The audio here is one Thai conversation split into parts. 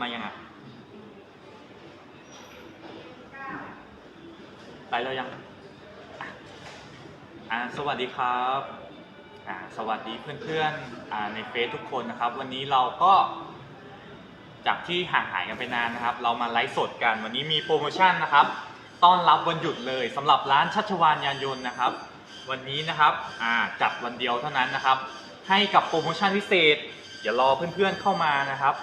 มายังไงไปแล้วยังอ่าสวัสดีครับอ่าสวัสดีเพื่อนๆอ่าในเฟซทุกคนนะครับ วันนี้เราก็ จากที่ห่างหายกันไปนานนะครับ เรามาไลฟ์สดกัน วันนี้มีโปรโมชั่นนะครับต้อนรับวันหยุดเลยสำหรับร้านชัชวานยานยนต์นะครับ วันนี้นะครับอ่าจัดวันเดียวเท่านั้นนะครับ ให้กับโปรโมชั่นพิเศษเดี๋ยวรอเพื่อนๆเข้ามานะครับ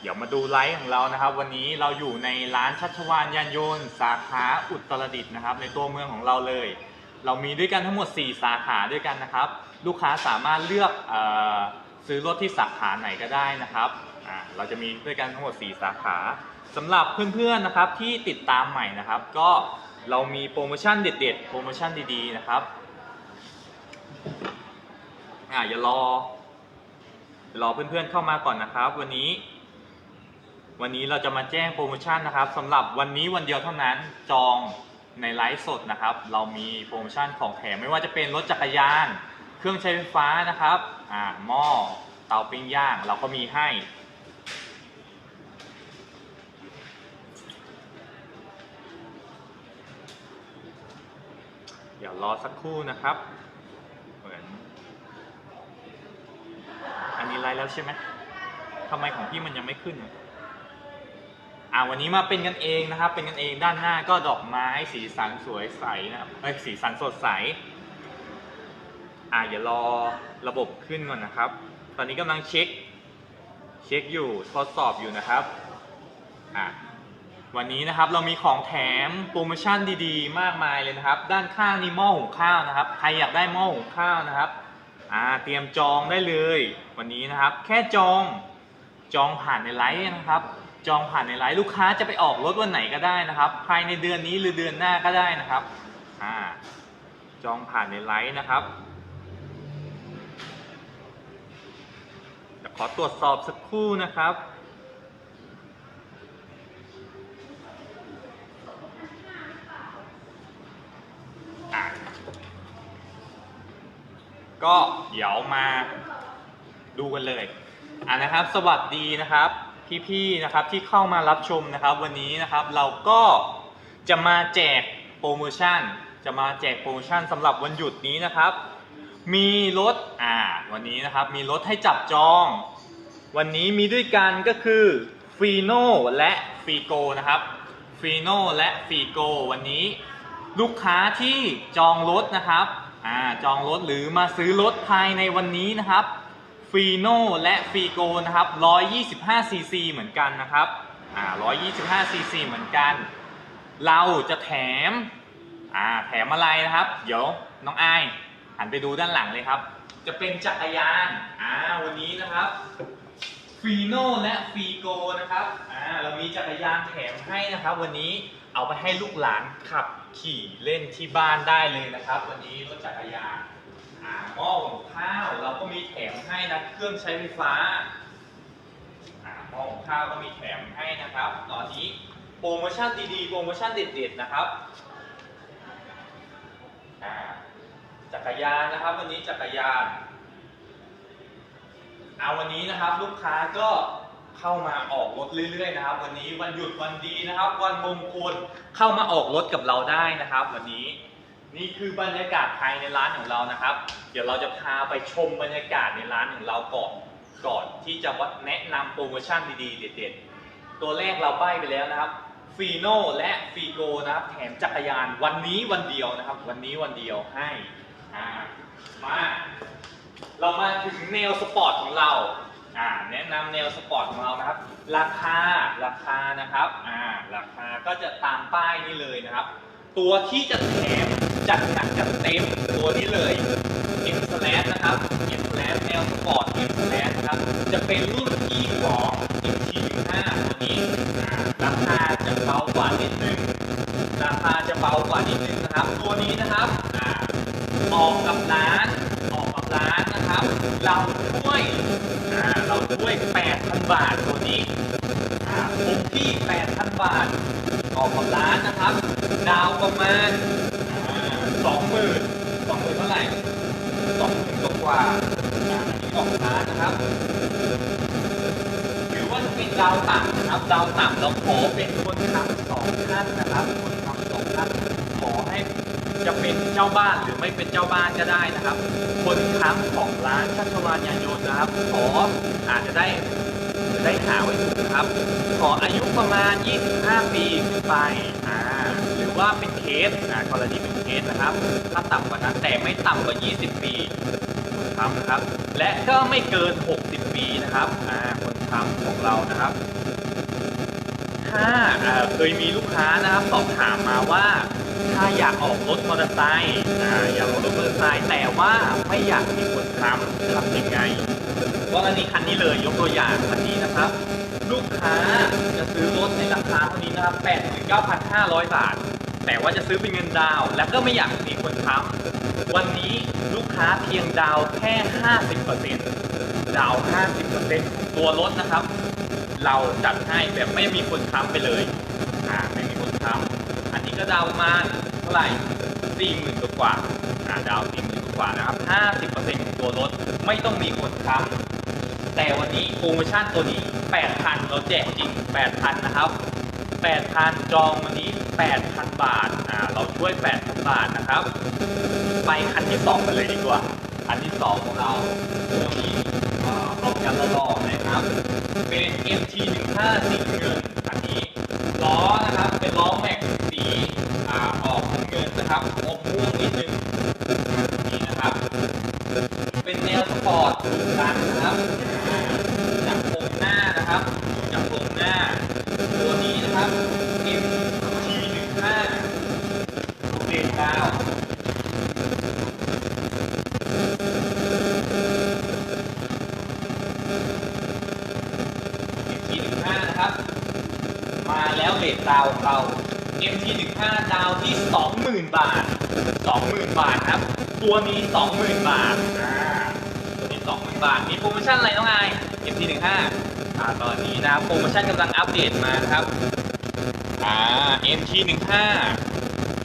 เดี๋ยวมาดูไลฟ์ของเรานะครับ วันนี้เราอยู่ในร้านชัชวานยานยนต์ สาขาอุตรดิตถ์นะครับ ในตัวเมืองของเราเลย เรามีด้วยกันทั้งหมด 4 สาขาด้วยกันนะครับ ลูกค้าสามารถเลือกเออซื้อรถที่สาขาไหนก็ได้นะครับอ่าเราจะมีด้วยกันทั้งหมด 4 สาขาสำหรับเพื่อนๆนะครับที่ติดตามใหม่นะครับ ก็เรามีโปรโมชั่นเด็ด ๆ โปรโมชั่นดีๆนะครับอ่าอย่ารอรอเพื่อนๆเข้ามาก่อนนะครับ วันนี้ วันนี้เราจะมาแจ้งโปรโมชั่นนะครับสำหรับวันนี้วันเดียวเท่านั้นจองในไลฟ์สดนะครับ เรามีโปรโมชั่นของแถมไม่ว่าจะเป็นรถจักรยาน เครื่องใช้ไฟฟ้านะครับอ่าหม้อเตาปิ้งย่างเราก็มีให้ เดี๋ยวรอสักครู่นะครับ เหมือน อันนี้ไลฟ์แล้วใช่ไหมทำไมของพี่มันยังไม่ขึ้น อะอ่าวันนี้มาเป็นกันเองนะครับ เป็นกันเองด้านหน้าก็ดอกไม้สีสันสวยใสนะครับเอ้ยสีสันสดใส อ่าเดี๋ยวรอระบบขึ้นก่อนนะครับ ตอนนี้กำลังเช็ค เช็คอยู่ทดสอบอยู่นะครับอ่าวันนี้นะครับเรามีของแถมโปรโมชั่นดีๆ มากมายเลยนะครับ ด้านข้างนี่หม้อหุงข้าวนะครับ ใครอยากได้หม้อหุงข้าวนะครับอ่าเตรียมจองได้เลย วันนี้นะครับ แค่จองจองผ่านในไลฟ์นะครับ จองผ่านในไลฟ์ลูกค้าจะไปออกรถวันไหนก็ได้นะครับ ภายในเดือนนี้หรือเดือนหน้าก็ได้นะครับอ่าจองผ่านในไลฟ์นะครับขอตรวจสอบสักครู่นะครับก็เดี๋ยวมาดูกันเลยอ่านะครับ สวัสดีนะครับ พี่ๆนะครับที่เข้ามารับชมนะครับ วันนี้นะครับเราก็จะมาแจกโปรโมชั่น จะมาแจกโปรโมชั่นสำหรับวันหยุดนี้นะครับ มีรถอ่าวันนี้นะครับมีรถให้จับจอง วันนี้มีด้วยกันก็คือฟีโนและฟีโกนะครับฟีโนและฟีโกวันนี้ลูกค้าที่จองรถนะครับอ่าจองรถหรือมาซื้อรถภายในวันนี้นะครับ ฟีโนและฟีโกนะครับ 125 ซีซีเหมือนกันนะครับ อ่า 125 ซีซีเหมือนกัน เราจะแถม อ่า แถมอะไรนะครับ เดี๋ยวน้องไอหันไปดูด้านหลังเลยครับ จะเป็นจักรยาน อ่า วันนี้นะครับฟีโนและฟีโกนะครับ อ่า เรามีจักรยานแถมให้นะครับ วันนี้เอาไปให้ลูกหลานขับขี่เล่นที่บ้านได้เลยนะครับ วันนี้รถจักรยาน หม้อหุงข้าว เราก็มีแถมให้นะเครื่องใช้ไฟฟ้าอ่าหม้อหุงข้าวก็มีแถมให้นะครับ ตอนนี้โปรโมชั่นดีๆ โปรโมชั่นเด็ดๆนะครับจักรยานนะครับ วันนี้จักรยานเอาวันนี้นะครับลูกค้าก็เข้ามาออกรถเรื่อยๆนะครับ วันนี้วันหยุดวันดีนะครับ วันมงคลเข้ามาออกรถกับเราได้นะครับ วันนี้ นี่คือบรรยากาศภายในร้านของเรานะครับ เดี๋ยวเราจะพาไปชมบรรยากาศในร้านของเราก่อนก่อนที่จะวัดแนะนำโปรโมชั่นดีๆ เด็ดๆ ตัวแรกเราใบ้ไปแล้วนะครับฟีโนและฟีโกนะครับแถมจักรยานวันนี้วันเดียวนะครับ วันนี้วันเดียวให้มาเรามาถึงแนวสปอร์ตของเราอ่าแนะนำแนวสปอร์ตของเรานะครับ ราคาราคานะครับอ่าราคาก็จะตามป้ายนี่เลยนะครับ ตัวที่จะแถมจัดหนักจัดเต็มตัวนี้เลย M slash นะครับ M slash แนวสปอร์ต M slash นะครับ จะเป็นรุ่นที่ของ MT15 ตัวนี้ราคาจะเบากว่านิดนึง ราคาจะเบากว่านิดนึงนะครับ ตัวนี้นะครับออกกับร้าน ออกกับร้านนะครับ เราช่วยเราช่วย 8,000 บาทตัวนี้อ่าคงที่ 8,000 บาท ออกกับร้านนะครับ ดาวประมาณสองหมื่นสองหมื่นเท่าไหร่สองหมื่นกว่าๆอันนี้ออกร้านนะครับหรือว่าเป็นดาวต่ำนะครับ ดาวต่ำเราขอเป็นคนค้ำสองท่านนะครับ คนค้ำสองท่านขอให้จะเป็นเจ้าบ้านหรือไม่เป็นเจ้าบ้านก็ได้นะครับ คนค้ำของร้านชัชวานยานยนต์นะครับ ขออาจจะได้ ได้หาไว้ครับ ขออายุประมาณ 25 ปีขึ้นไปอ่าหรือว่าเป็นเคสอ่ากรณีเป็นเคสนะครับ ถ้าต่ำกว่านั้นแต่ไม่ต่ำกว่า 20 ปีคนค้ำนะครับ และก็ไม่เกิน 60 ปีนะครับอ่าคนค้ำของเรานะครับ ถ้าเคยมีลูกค้านะครับสอบถามมาว่าถ้าอยากออกรถมอเตอร์ไซค์อ่าอยากออกรถมอเตอร์ไซค์แต่ว่าไม่อยากมีคนค้ำทำยังไง กรณีคันนี้เลยยกตัวอย่างคันนี้นะครับ ลูกค้าจะซื้อรถในราคาเท่านี้นะครับ89,500 บาท แต่ว่าจะซื้อเป็นเงินดาวและก็ไม่อยากมีคนค้ำวันนี้ลูกค้าเพียงดาวน์แค่ 50%ดาว 50%ของตัวรถนะครับ เราจัดให้แบบไม่มีคนค้ำไปเลยอ่าไม่มีคนค้ำอันนี้ก็ดาวมาเท่าไหร่สี่หมื่นกว่าอ่าดาวสี่หมื่น กว่านะครับห้าสิบเปอร์เซ็นต์ของตัวรถไม่ต้องมีคนค้ำแต่วันนี้โปรโมชั่นตัวนี้แปดพันเราแจกจริงแปดพันนะครับแปดพันจองวันนี้แปดพันบาทอ่าเราช่วยแปดพันบาทนะครับ ไปคันที่สองกันเลยดีกว่าคันที่สองของเราตัวนี้เอ่อออกกันละลอนะครับ เป็น MT15 สีเงินคันนี้ล้อนะครับ เป็นล้อแม็กสีอ่าออกเงินนะครับอมม่วงนิดนึงนี่นะครับ เป็นแนวสปอร์ตดุดันะครับ จากโครงหน้านะครับ จากโครงหน้า ตัวนี้นะครับ MT15 เบรกดาว MT15 นะครับ มาแล้วเลทดาวของเรา MT15 ดาวที่ 20,000 บาท 20,000 บาทครับ ตัวนี้20,000 บาทอ่าตัวนี้20,000 บาท มีโปรโมชั่นอะไรน้องอาย MT15 อ่าตอนนี้นะโปรโมชั่นกำลังอัปเดตมานะครับอ่า MT15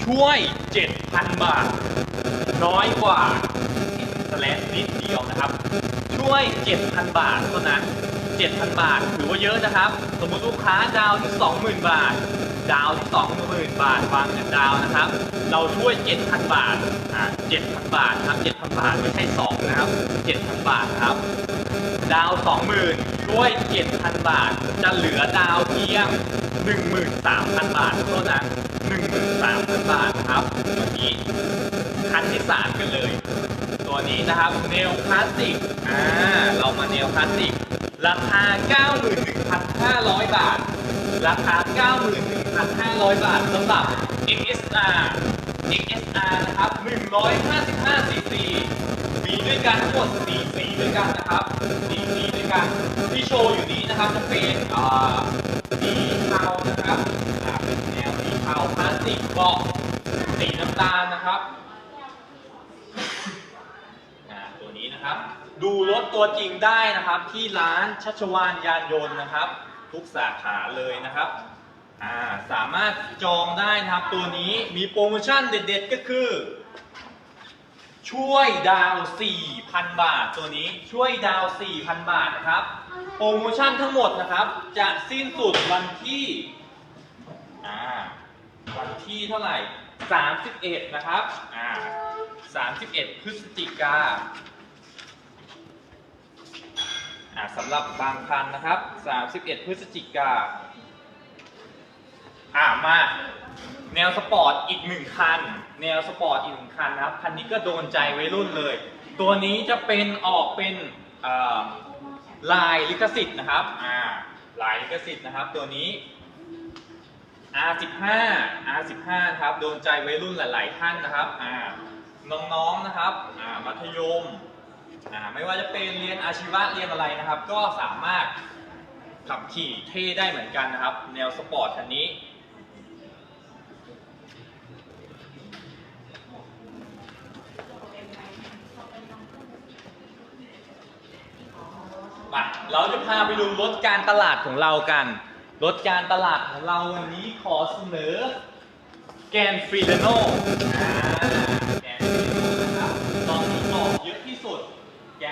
ช่วย 7,000 บาท น้อยกว่าสแลนนิดเดียวนะครับ ช่วย 7,000 บาทเท่านั้น7,000 บาท ถือว่าเยอะนะครับ สมมติลูกค้าดาวที่ 20,000 บาท ดาวที่20,000บาทวางเงินดาวนะครับ เราช่วย7,000บาทอ่า7,000บาทครับ7,000บาทไม่ใช่2นะครับ7,000บาทครับ ดาว20,000ช่วย7,000บาท จะเหลือดาวเพียง13,000บาทเท่านั้น13,000บาทครับวันนี้คันที่3กันเลย ตัวนี้นะครับเนวคลาสสิกอ่าเรามาเนวคลาสสิกราคา 91,500 บาท ราคา 91,500 บาทสำหรับ XSR XSR นะครับ 155 cc มีด้วยกันทั้งหมด4สีด้วยกันนะครับ4สีด้วยกันที่โชว์อยู่นี้นะครับจะเป็นอ่าสีเทานะครับเป็นแนวสีเทาพลาสติกเบาะสีน้ำตาลนะครับตัวนี้นะครับ ดูรถตัวจริงได้นะครับที่ร้านชัชวานยานยนต์นะครับ ทุกสาขาเลยนะครับาสามารถจองได้นะครับตัวนี้มีโปรโมชั่นเด็ดๆก็คือ ช่วยดาว4,000 บาท ตัวนี้ช่วยดาว4,000 บาทนะครับ โปรโมชั่นทั้งหมดนะครับ จะสิ้นสุดวันที่วันที่เท่าไหร่ 31 นะครับอ่า31 พฤศจิกา สำหรับบางคันนะครับ 31 พฤศจิกาอ่ามาแนวสปอร์ตอีกหนึ่งคัน แนวสปอร์ตอีกหนึ่งคันนะครับ คันนี้ก็โดนใจวัยรุ่นเลย ตัวนี้จะเป็นออกเป็นลายลิขสิทธิ์นะครับอ่าลายลิขสิทธิ์นะครับ ตัวนี้ R15 R15 ครับ โดนใจวัยรุ่นหลาย ๆ ท่านนะครับอ่าน้อง ๆ นะครับอ่ามัธยม อ่าไม่ว่าจะเป็นเรียนอาชีวะเรียนอะไรนะครับ ก็สามารถขับขี่เท่ได้เหมือนกันนะครับ แนวสปอร์ตคันนี้มาเราจะพาไปดูรถการตลาดของเรากัน รถการตลาดของเราวันนี้ขอเสนอแกนฟรีเลโนอ่าแกนฟรีเลโนนะครับตอนนี้ออกเยอะที่สุด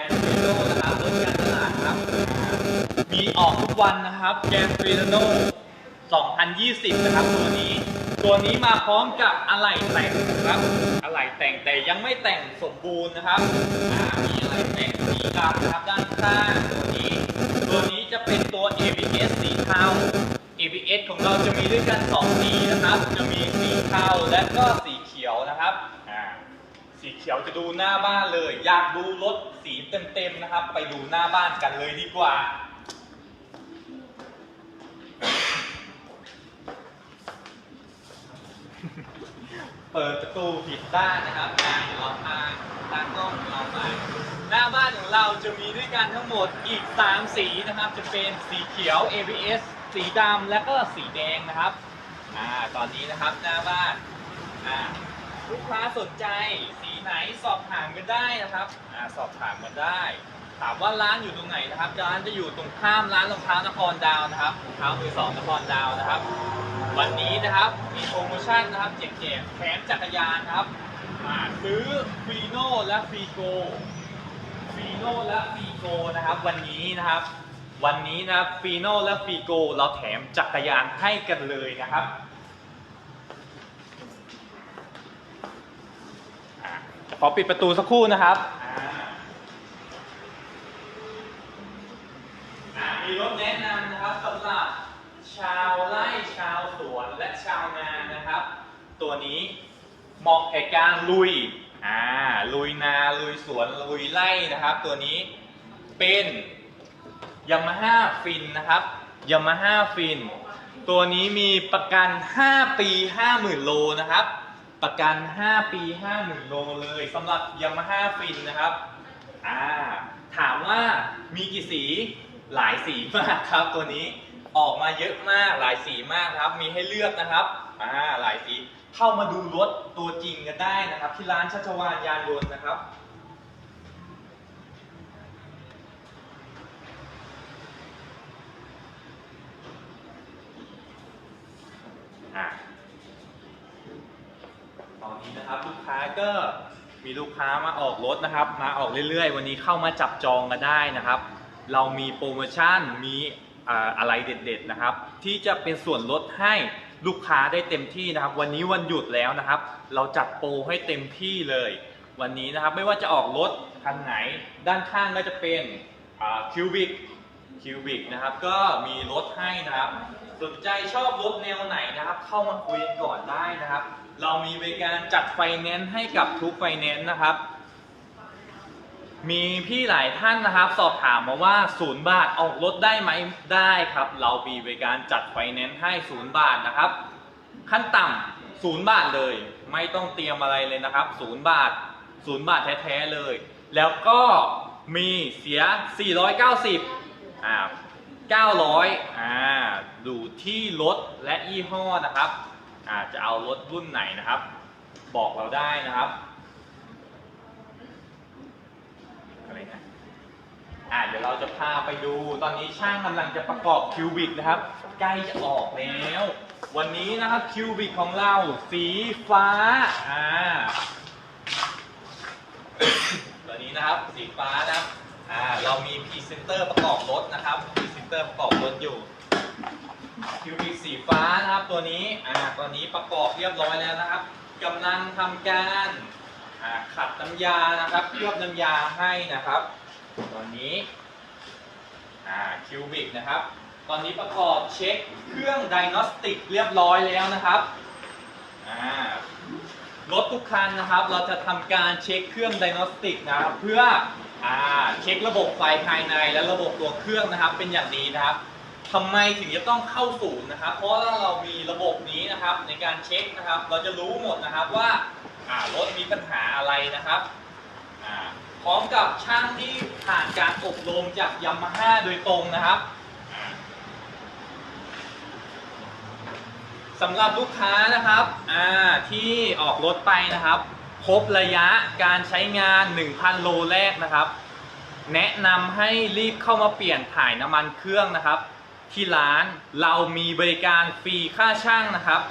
นฟรีโนนะครับรถการตลาดครับ มีออกทุกวันนะครับ แกนฟิโน2020 นะครับ ตัวนี้ ตัวนี้มาพร้อมกับอะไหล่แต่งนะครับ อะไหล่แต่งแต่ยังไม่แต่งสมบูรณ์นะครับ มีอะไหล่แต่งสีดำนะครับด้านข้างตัวนี้ ตัวนี้จะเป็นตัว ABS สีเทา ABS ของเราจะมีด้วยกัน2สีนะครับ จะมีสีเทาและก็สีเขียวนะครับอ่า สีเขียวจะดูหน้าบ้านเลย อยากดูรถสีเต็มๆนะครับ ไปดูหน้าบ้านกันเลยดีกว่าเปิดประตูผิดด้านนะครับอ่าเดี๋ยวเราทางทางกล้องเราไปหน้าบ้านของเราจะมีด้วยกันทั้งหมดอีก 3 สีนะครับ จะเป็นสีเขียว ABS สีดำและก็สีแดงนะครับอ่าตอนนี้นะครับหน้าบ้านอ่าลูกค้าสนใจสี ไหนสอบถามกันได้นะครับอ่าสอบถามกันได้ ถามว่าร้านอยู่ตรงไหนนะครับร้านจะอยู่ตรงข้ามร้านรองเท้านครดาวนะครับรองเท้ามือสองนครดาวนะครับ วันนี้นะครับมีโปรโมชั่นนะครับแจกๆแถมจักรยานครับอ่าซื้อฟีโน่และฟีโกฟีโน่และฟีโกนะครับ วันนี้นะครับ วันนี้นะครับฟีโน่และฟีโกเราแถมจักรยานให้กันเลยนะครับอ่า ขอปิดประตูสักครู่นะครับมีรถแนะนำนะครับสำหรับชาวไร่ชาวสวนและชาวนานะครับ ตัวนี้เหมาะแก่การลุยอ่าลุยนาลุยสวนลุยไร่นะครับ ตัวนี้เป็นยามาฮ่าฟินนะครับยามาฮ่าฟินตัวนี้มีประกัน 5 ปี 50,000 โลนะครับ ประกัน 5 ปี50,000โลเลยสำหรับยามาฮ่าฟินนะครับอ่าถามว่ามีกี่สีหลายสีมากครับตัวนี้ออกมาเยอะมากหลายสีมากครับ มีให้เลือกนะครับอ่าหลายสีเข้ามาดูรถตัวจริงกันได้นะครับ ที่ร้านชัชวานยานยนต์นะครับอะ ตอนนี้นะครับลูกค้าก็มีลูกค้ามาออกรถนะครับ มาออกเรื่อยๆ วันนี้เข้ามาจับจองกันได้นะครับ เรามีโปรโมชั่นมีอะไรเด็ดๆนะครับ ที่จะเป็นส่วนลดให้ลูกค้าได้เต็มที่นะครับ วันนี้วันหยุดแล้วนะครับ เราจัดโปรให้เต็มที่เลย วันนี้นะครับไม่ว่าจะออกรถคันไหน ด้านข้างก็จะเป็นคิวบิกคิวบิกนะครับก็มีรถให้นะครับ สนใจชอบรถแนวไหนนะครับ เข้ามาคุยกันก่อนได้นะครับ เรามีบริการจัดไฟแนนซ์ให้กับทุกไฟแนนซ์นะครับ มีพี่หลายท่านนะครับ สอบถามมาว่าศูนย์บาทออกรถได้ไหมได้ครับ เรามีบริการจัดไฟแนนซ์ให้ศูนย์บาทนะครับ ขั้นต่ำศูนย์บาทเลย ไม่ต้องเตรียมอะไรเลยนะครับศูนย์บาทศูนย์บาทแท้ๆเลย แล้วก็มีเสีย 490อ่า900อ่าดูที่รถและยี่ห้อนะครับ จะเอารถรุ่นไหนนะครับ บอกเราได้นะครับอะไรนะอ่าเดี๋ยวเราจะพาไปดู ตอนนี้ช่างกำลังจะประกอบคิวบิกนะครับ ใกล้จะออกแล้ว วันนี้นะครับคิวบิกของเราสีฟ้าอ่าตัวนี้นะครับสีฟ้านะครับอ่าเรามีพรีเซนเตอร์ประกอบรถนะครับพรีเซนเตอร์ประกอบรถอยู่ คิวบิกสีฟ้านะครับตัวนี้อ่าตัวนี้ประกอบเรียบร้อยแล้วนะครับกำลังทำการอ่าขัดน้ำยานะครับเคลือบน้ำยาให้นะครับตอนนี้อ่าคิวบิกนะครับ ตอนนี้ประกอบเช็คเครื่องไดโนสติกเรียบร้อยแล้วนะครับอ่ารถทุกคันนะครับเราจะทำการเช็คเครื่องไดโนสติกนะครับเพื่ออ่าเช็คระบบไฟภายในและระบบตัวเครื่องนะครับเป็นอย่างดีนะครับ ทำไมถึงจะต้องเข้าศูนย์นะครับ เพราะว่าเรามีระบบนี้นะครับในการเช็คนะครับ เราจะรู้หมดนะครับว่ารถมีปัญหาอะไรนะครับพร้อมกับช่างที่ผ่านการอบรมจากยามาฮ่าโดยตรงนะครับสำหรับลูกค้านะครับที่ออกรถไปนะครับ ครบระยะการใช้งาน 1,000 โลแรกนะครับ แนะนำให้รีบเข้ามาเปลี่ยนถ่ายน้ำมันเครื่องนะครับ ที่ร้านเรามีบริการฟรีค่าช่างนะครับ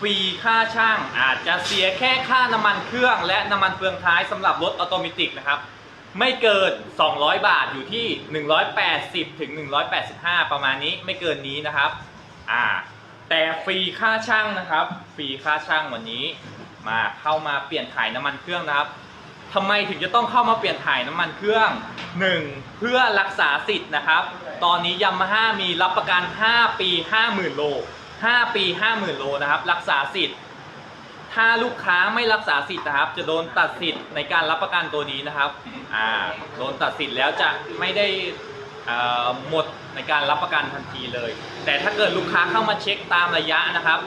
ฟรีค่าช่างอาจจะเสียแค่ค่าน้ำมันเครื่อง และน้ำมันเฟืองท้ายสำหรับรถออโตเมติกนะครับ ไม่เกิน 200 บาทอยู่ที่ 180ถึง185 ประมาณนี้ไม่เกินนี้นะครับอ่าแต่ฟรีค่าช่างนะครับ ฟรีค่าช่างวันนี้ มาเข้ามาเปลี่ยนถ่ายน้ำมันเครื่องนะครับ ทำไมถึงจะต้องเข้ามาเปลี่ยนถ่ายน้ำมันเครื่อง 1. เพื่อรักษาสิทธิ์นะครับ ตอนนี้ยามาฮ่ามีรับประกัน 5 ปี 50,000 โล 5 ปี 50,000 โลนะครับ รักษาสิทธิ์ ถ้าลูกค้าไม่รักษาสิทธิ์นะครับ จะโดนตัดสิทธิ์ในการรับประกันตัวนี้นะครับอ่าโดนตัดสิทธิ์แล้วจะไม่ได้หมดในการรับประกันทันทีเลย แต่ถ้าเกิดลูกค้าเข้ามาเช็คตามระยะนะครับ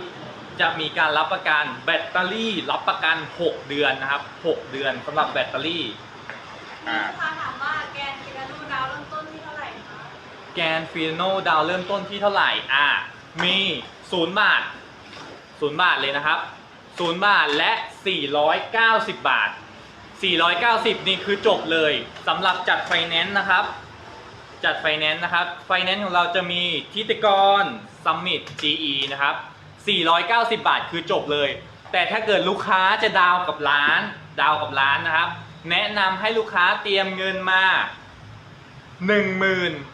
จะมีการรับประกันแบตเตอรี่ รับประกัน 6 เดือนนะครับ 6 เดือนสำหรับแบตเตอรี่ อ่า ลูกค้าถามว่าแกนกิกาดูดาวเริ่มต้นที่เท่าไหร่คะแกนฟีโนดาวเริ่มต้นที่เท่าไหร่ อ่า มี0บาท0บาทเลยนะครับ0บาทและ 490 บาท 490 นี่คือจบเลยสำหรับจัดไฟแนนซ์นะครับ จัดไฟแนนซ์นะครับ ไฟแนนซ์ของเราจะมีทิติกรซัมมิต GE นะครับ 490 บาทคือจบเลย แต่ถ้าเกิดลูกค้าจะดาวกับร้าน ดาวกับร้านนะครับ แนะนำให้ลูกค้าเตรียมเงินมา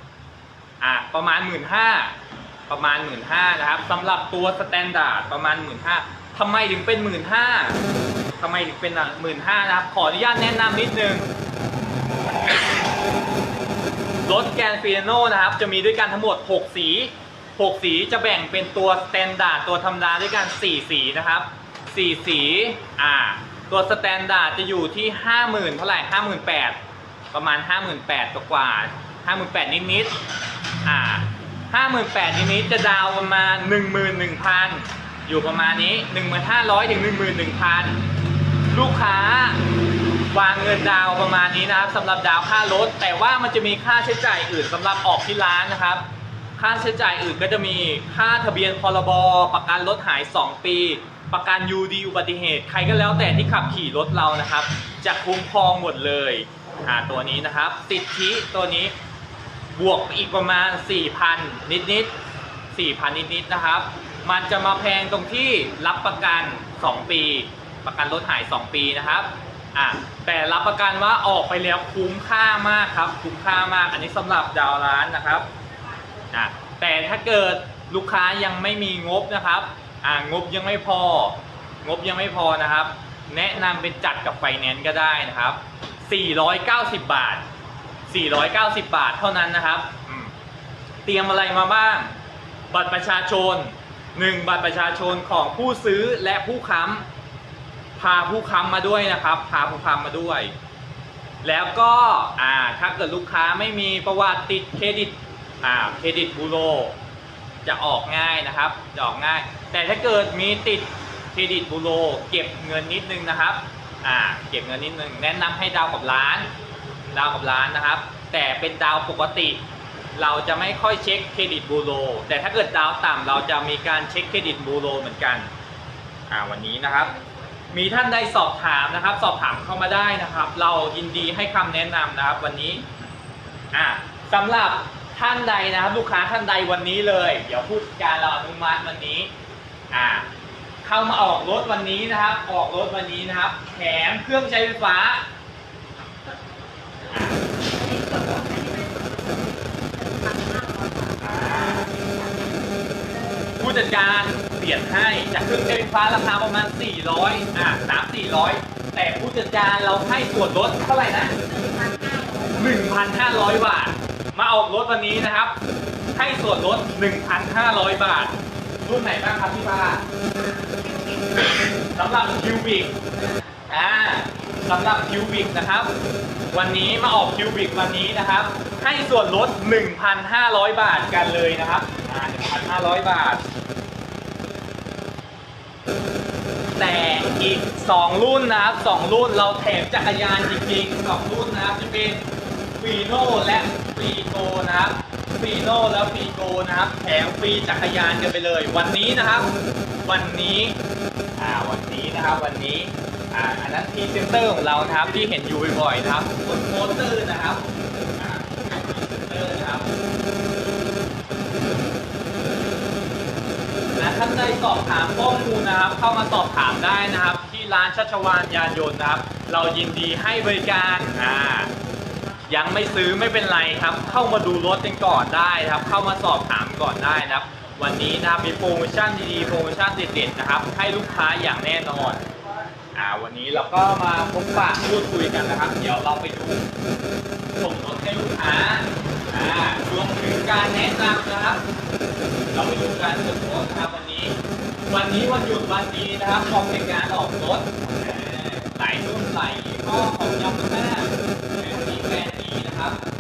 10,000อะประมาณ 1 5ื่นประมาณ 1 5ื่นนะครับสำหรับตัวสแตนดาร์ดประมาณ 1 5ื่นทำไมถึงเป็น 1 5ื่นทำไมถึงเป็นหมื่นห้านะครับ ขออนุญาตแนะนำนิดนึงรถแกนฟีโนนะครับ จะมีด้วยกันทั้งหมด 6 สี 6 สีจะแบ่งเป็นตัวสแตนดาร์ดตัวธรรมดาด้วยกัน 4 สีนะครับ 4 สีอ่าตัวสแตนดาร์ดจะอยู่ที่ 50,000 เท่าไหร่ 58,000 ประมาณ 58,000 กว่า58,000 นิดๆอ่า58,000 นิดๆจะดาวประมาณ 11,000 อยู่ประมาณนี้ 1,500 ถึง 11,000 ลูกค้าวางเงินดาวประมาณนี้นะครับสำหรับดาวค่ารถ แต่ว่ามันจะมีค่าใช้จ่ายอื่นสำหรับออกที่ร้านนะครับ ค่าใช้จ่ายอื่นก็จะมีค่าทะเบียนพรบประกันรถหาย 2 ปี ประกัน UD อุบัติเหตุ ใครก็แล้วแต่ที่ขับขี่รถเรานะครับ จะคุ้มครองหมดเลยอ่าตัวนี้นะครับ สิทธิตัวนี้บวกอีกประมาณ 4,000 นิดๆ4,000 นิดๆนะครับ มันจะมาแพงตรงที่รับประกัน 2 ปี ประกันรถหาย 2 ปีนะครับอะแต่รับประกันว่าออกไปแล้วคุ้มค่ามากครับ คุ้มค่ามาก อันนี้สำหรับดาวร้านนะครับ อะแต่ถ้าเกิดลูกค้ายังไม่มีงบนะครับอ่างบยังไม่พอ งบยังไม่พอนะครับ แนะนำเป็นจัดกับไฟแนนซ์ก็ได้นะครับ 490 บาท 490 บาทเท่านั้นนะครับ เตรียมอะไรมาบ้าง บัตรประชาชน 1 บัตรประชาชนของผู้ซื้อและผู้ค้ำพาผู้ค้ำมาด้วยนะครับ พาผู้ค้ำมาด้วย แล้วก็ถ้าเกิดลูกค้าไม่มีประวัติติดเครดิต เครดิตบูโรจะออกง่ายนะครับจะออกง่าย แต่ถ้าเกิดมีติดเครดิตบูโรเก็บเงินนิดนึงนะครับอ่าเก็บเงินนิดนึงแนะนำให้ดาวกับร้านดาวกับร้านนะครับ แต่เป็นดาวปกติ เราจะไม่ค่อยเช็คเครดิตบูโรแต่ถ้าเกิดดาวต่ำเราจะมีการเช็คเครดิตบูโรเหมือนกันอ่าวันนี้นะครับ มีท่านใดสอบถามนะครับ สอบถามเข้ามาได้นะครับ เรายินดีให้คำแนะนำนะครับ วันนี้อ่าสำหรับ ท่านใดนะครับลูกค้าท่านใดวันนี้เลย เดี๋ยวผู้จัดการเราอนุมัติวันนี้อ่าเข้ามาออกรถวันนี้นะครับ ออกรถวันนี้นะครับแถมเครื่องใช้ไฟฟ้าผู้จัดการเปลี่ยนให้จากเครื่องใช้ไฟฟ้าราคาประมาณ 400อะน้ำ400 แต่ผู้จัดการเราให้ส่วนลดเท่าไหร่นะ 1,500 บาท มาออกรถวันนี้นะครับ ให้ส่วนลด 1,500 บาท รุ่นไหนบ้างครับพี่ปาสำหรับคิวบิกอ่าสำหรับคิวบิกนะครับ วันนี้มาออกคิวบิกวันนี้นะครับ ให้ส่วนลด 1,500 บาทกันเลยนะครับอ่า1,500 บาท แต่อีก 2 รุ่นนะครับ 2 รุ่นเราแถมจักรยานจริงๆ2รุ่นนะครับจะเป็นฟีโนและ ฟีโกนะครับฟรีโนแล้วฟรีโกนะครับแถมฟรีจักรยานกันไปเลย วันนี้นะครับ วันนี้อ่าวันนี้นะครับวันนี้อ่าอันนั้นพรีเซนเตอร์ของเรานะครับที่เห็นอยู่บ่อยๆนะครับบนโปสเตอร์นะครับอ่าโปสเตอร์นะครับและท่านใดสอบถามข้อมูลนะครับ เข้ามาสอบถามได้นะครับ ที่ร้านชัชวานยานยนต์นะครับ เรายินดีให้บริการอ่า ยังไม่ซื้อไม่เป็นไรครับ เข้ามาดูรถกันก่อนได้ครับ เข้ามาสอบถามก่อนได้นะครับ วันนี้นะครับมีโปรโมชั่นดีๆโปรโมชั่นเด็ดๆนะครับ ให้ลูกค้าอย่างแน่นอนอ่าวันนี้เราก็มาพบปะพูดคุยกันนะครับ เดี๋ยวเราไปดูส่งรถให้ลูกค้าอ่ารวมถึงการแนะนำนะครับ เราไปดูการส่งรถครับวันนี้ วันนี้วันหยุดวันดีนะครับเหมาะในการออกรถหลายรุ่นหลายยี่ห้อของยามาฮ่า นด์ดีนะครับ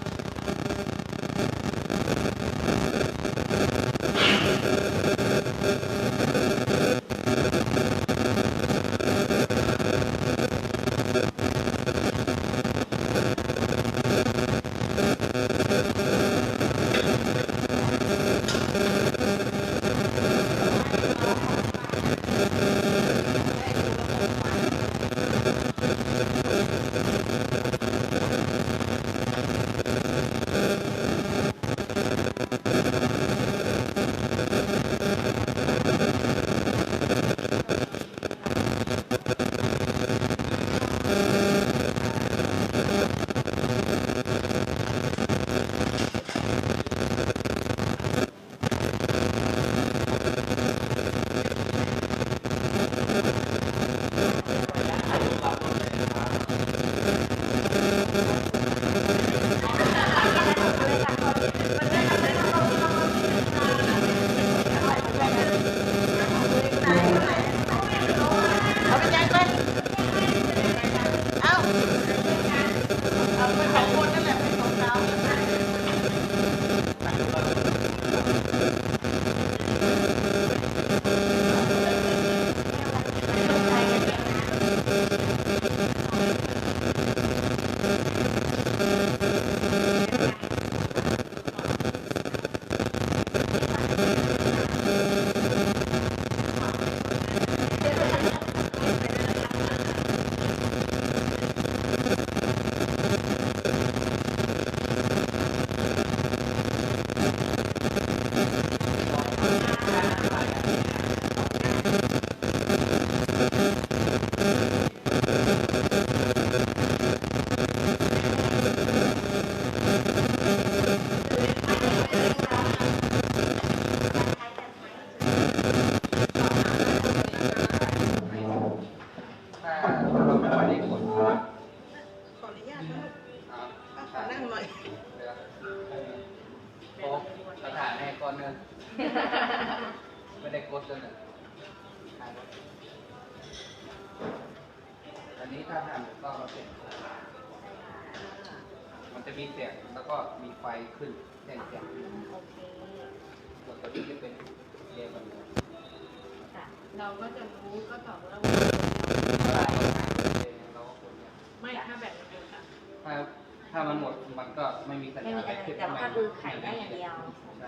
แต่ว่าก็คือไข่ได้อย่างเดียวใช่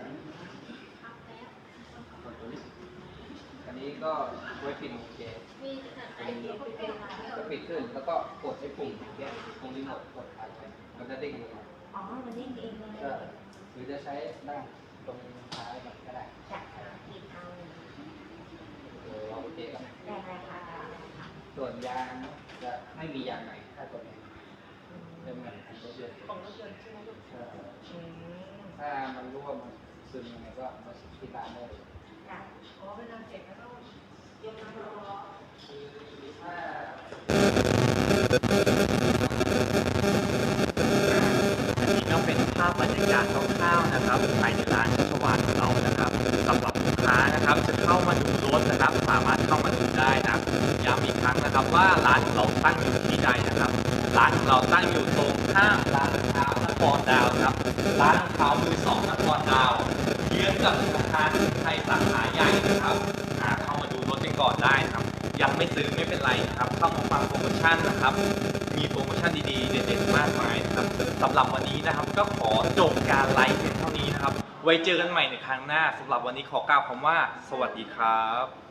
ส่วนตัวนี้อันนี้ก็ไว้ปิดโอเคก็ปิดขึ้นแล้วก็กดไอ้ปุ่มเนี้ยตรงรีโมทกดไปมันจะเด้งเองอ๋อ มันเด้งเองเลยก็หรือจะใช้ด้านตรงท้ายมันก็ได้จัดอีกเอาโอเคครับได้ราคาส่วนยางจะไม่มียางไหนถ้าตัวนี้เป็นเหมือนของรถยนต์ของรถยนต์ใช่ไหมลูก เออ ถ้ามันรั่วมันซึมยังไงก็มาที่ร้านได้เลยจ้ะอ๋อเวลาเสร็จแล้วต้องยกน้ำร้อนถ้าอันนี้ก็เป็นภาพบรรยากาศคร่าวๆนะครับภายในร้านชัชวานของเรานะครับสำหรับลูกค้านะครับจะเข้ามาดูรถนะครับ สามารถเข้ามาดูได้นะย้ำอีกครั้งนะครับว่าร้านของเราตั้งอยู่ที่ใดนะครับ ร้านของเราตั้งอยู่ตรงข้ามร้านเท้านครดาวครับ ร้านรองเท้ามือสองนครดาวเยื้องกับธนาคารไทยสาขาใหญ่นะครับอาเข้ามาดูรถกันก่อนได้นะครับ ยังไม่ซื้อไม่เป็นไรนะครับ เข้ามาฟังโปรโมชั่นนะครับ มีโปรโมชั่นดีๆ เด็ดๆ มากมายนะครับสำหรับวันนี้นะครับก็ขอจบการไลฟ์เพียงเท่านี้นะครับ ไว้เจอกันใหม่ในครั้งหน้าสำหรับวันนี้ขอกล่าวคำว่า สวัสดีครับ